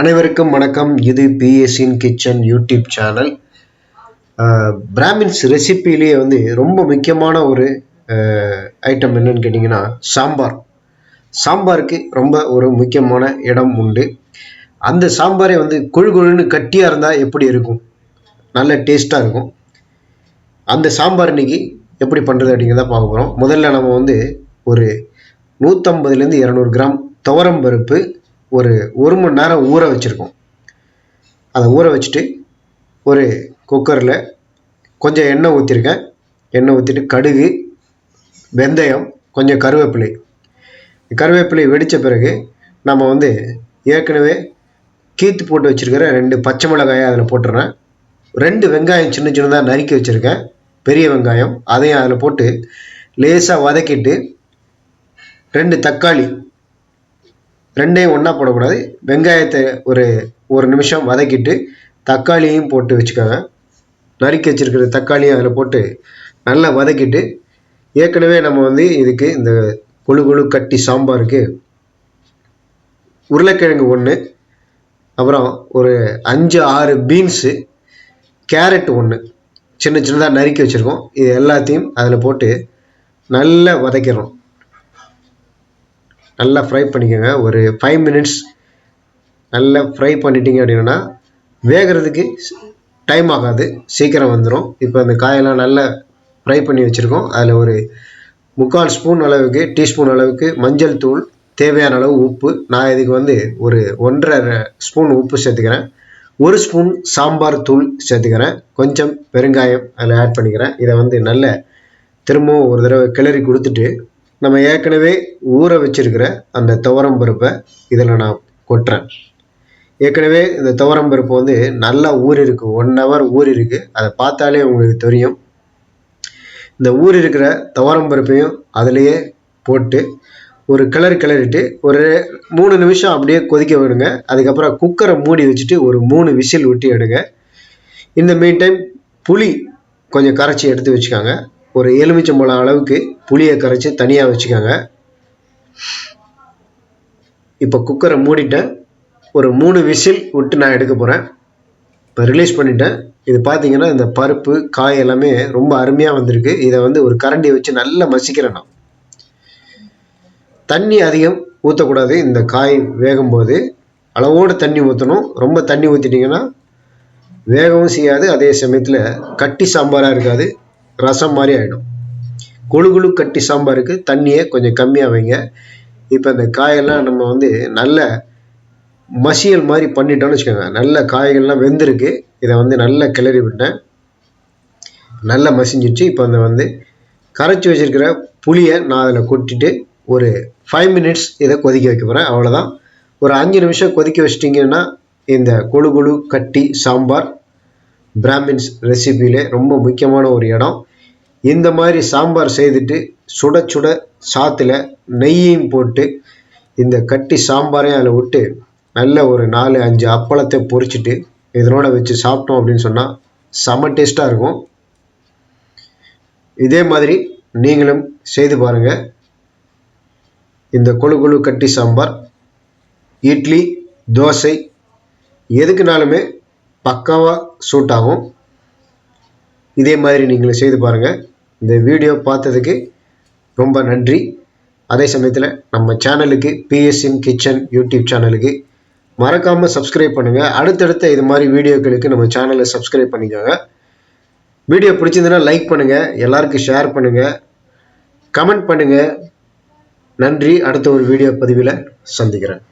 அனைவருக்கும் வணக்கம். இது பிஎஸ்சின் கிச்சன் யூடியூப் சேனல். பிராமின்ஸ் ரெசிப்பிலேயே வந்து ரொம்ப முக்கியமான ஒரு ஐட்டம் என்னன்னு கேட்டிங்கன்னா சாம்பார். சாம்பாருக்கு ரொம்ப ஒரு முக்கியமான இடம் உண்டு. அந்த சாம்பாரே வந்து குழு குழுன்னு கட்டியாக இருந்தால் எப்படி இருக்கும்? நல்ல டேஸ்ட்டாக இருக்கும். அந்த சாம்பார் இன்னைக்கு எப்படி பண்ணுறது அப்படிங்கிறத பார்க்க போகிறோம் முதல்ல நம்ம வந்து ஒரு நூற்றம்பதுலேருந்து இரநூறு கிராம் துவரம் பருப்பு ஒரு ஒரு மணி நேரம் ஊற வச்சுருக்கோம். அதை ஊற வச்சுட்டு ஒரு குக்கரில் கொஞ்சம் எண்ணெய் ஊற்றிருக்கேன் எண்ணெய் ஊற்றிட்டு கடுகு வெந்தயம் கொஞ்சம் கருவேப்பிலை. கருவேப்பிலை வெடித்த பிறகு நம்ம வந்து ஏற்கனவே கீத்து போட்டு வச்சுருக்கிற ரெண்டு பச்சை மிளகாயை அதில் போட்டுறேன். ரெண்டு வெங்காயம் சின்ன சின்னதாக நறுக்கி வச்சுருக்கேன். பெரிய வெங்காயம் அதையும் அதில் போட்டு லேசாக வதக்கிட்டு ரெண்டு தக்காளி ரெண்டையும் ஒன்றா போடக்கூடாது. வெங்காயத்தை ஒரு ஒரு நிமிஷம் வதக்கிட்டு தக்காளியையும் போட்டு வச்சுக்கோங்க. நறுக்கி வச்சுருக்கிற தக்காளியும் அதில் போட்டு நல்லா வதக்கிட்டு ஏற்கனவே நம்ம வந்து இதுக்கு இந்த கொழு கொழு கட்டி சாம்பாருக்கு உருளைக்கிழங்கு ஒன்று அப்புறம் ஒரு அஞ்சு ஆறு பீன்ஸு கேரட் ஒன்று சின்ன சின்னதாக நறுக்கி வச்சுருக்கோம். இது எல்லாத்தையும் அதில் போட்டு நல்லா வதக்கிறோம் நல்லா ஃப்ரை பண்ணிக்கோங்க. ஒரு ஃபைவ் மினிட்ஸ் நல்லா ஃப்ரை பண்ணிட்டீங்க அப்படின்னா வேகிறதுக்கு டைம் ஆகாது. சீக்கிரம் வந்துடும் இப்போ அந்த காயெல்லாம் நல்லா ஃப்ரை பண்ணி வச்சுருக்கோம். அதில் ஒரு முக்கால் ஸ்பூன் அளவுக்கு டீஸ்பூன் அளவுக்கு மஞ்சள் தூள் தேவையான அளவு உப்பு. நான் இதுக்கு வந்து ஒரு ஒன்றரை ஸ்பூன் உப்பு சேர்த்துக்கிறேன். ஒரு ஸ்பூன் சாம்பார் தூள் சேர்த்துக்கிறேன். கொஞ்சம் பெருங்காயம் அதில் ஆட் பண்ணிக்கிறேன். இதை வந்து நல்ல திரும்பவும் ஒரு தடவை கிளறி கொடுத்துட்டு நம்ம ஏற்கனவே ஊற வச்சிருக்கிற அந்த துவரம் பருப்பை இதில் நான் கொட்டுறேன். ஏற்கனவே இந்த துவரம் பருப்பு வந்து நல்லா ஊறிருக்கு ஒன் ஹவர் ஊர் இருக்குது அதை பார்த்தாலே உங்களுக்கு தெரியும். இந்த ஊர் இருக்கிற துவரம் பருப்பையும் அதிலேயே போட்டு ஒரு கிளறு கிளறிட்டு ஒரு மூணு நிமிஷம் அப்படியே கொதிக்க விடுங்க. அதுக்கப்புறம் குக்கரை மூடி வச்சுட்டு ஒரு மூணு விசில் விட்டு எடுங்க. இந்த மீன் டைம் புளி கொஞ்சம் கரைச்சி எடுத்து வச்சுக்காங்க. ஒரு எலுமிச்சம்பழம் அளவுக்கு புளியை கரைச்சி தனியாக வச்சுக்கோங்க. இப்போ குக்கரை மூடிட்டேன் ஒரு மூணு விசில் விட்டு நான் எடுக்க போகிறேன் இப்போ ரிலீஸ் பண்ணிட்டேன். இது பார்த்தீங்கன்னா இந்த பருப்பு காய் எல்லாமே ரொம்ப அருமையாக வந்திருக்கு. இதை வந்து ஒரு கரண்டியை வச்சு நல்லா மசிக்கிறேன் நான். தண்ணி அதிகம் ஊற்றக்கூடாது இந்த காய் வேகும்போது அளவோடு தண்ணி ஊற்றணும் ரொம்ப தண்ணி ஊற்றிட்டிங்கன்னா வேகவும் செய்யாது. அதே சமயத்தில் கட்டி சாம்பாராக இருக்காது. ரசம் மாதிரி ஆகிடும் குழு குழு கட்டி சாம்பாருக்கு தண்ணியை கொஞ்சம் கம்மியாக வைங்க. இப்போ இந்த காயெல்லாம் நம்ம வந்து நல்ல மசியல் மாதிரி பண்ணிட்டோம்னு வச்சுக்கோங்க. நல்ல காய்கள்லாம் வெந்திருக்கு. இதை வந்து நல்லா கிளறி விட்டேன். நல்லா மசிஞ்சிச்சு இப்போ அந்த வந்து கரைச்சி வச்சிருக்கிற புளியை நான் அதில் கொட்டிட்டு ஒரு ஃபைவ் மினிட்ஸ் இதை கொதிக்க வைக்க போகிறேன் அவ்வளோதான் ஒரு அஞ்சு நிமிஷம் கொதிக்க வச்சிட்டிங்கன்னா இந்த கொழு கொழு கட்டி சாம்பார் பிராமின்ஸ் ரெசிபியிலே ரொம்ப முக்கியமான ஒரு இடம். இந்த மாதிரி சாம்பார் செய்துட்டு சுட சுட சாத்தில் நெய்யையும் போட்டு இந்த கட்டி சாம்பாரையும் அதில் விட்டு நல்ல ஒரு நாலு அஞ்சு அப்பளத்தை பொரிச்சிட்டு இதனோட வச்சு சாப்பிட்டோம் அப்படின்னு சொன்னால் செம டேஸ்ட்டாக இருக்கும். இதே மாதிரி நீங்களும் செய்து பாருங்கள் இந்த கொழு கொழு கட்டி சாம்பார் இட்லி தோசை எதுக்குனாலுமே பக்காவாக சூட் ஆகும். இதே மாதிரி நீங்கள் செய்து பாருங்கள் இந்த வீடியோ பார்த்ததுக்கு ரொம்ப நன்றி. அதே சமயத்தில் நம்ம சேனலுக்கு பிஎஸ்என் கிச்சன் யூடியூப் சேனலுக்கு மறக்காமல் சப்ஸ்கிரைப் பண்ணுங்கள் அடுத்தடுத்த இது மாதிரி வீடியோக்களுக்கு நம்ம சேனலை சப்ஸ்கிரைப் பண்ணிக்கோங்க. வீடியோ பிடிச்சிருந்ததுன்னா லைக் பண்ணுங்கள் எல்லாருக்கும் ஷேர் பண்ணுங்கள் கமெண்ட் பண்ணுங்கள் நன்றி. அடுத்த ஒரு வீடியோ பதிவில் சந்திக்கிறேன்.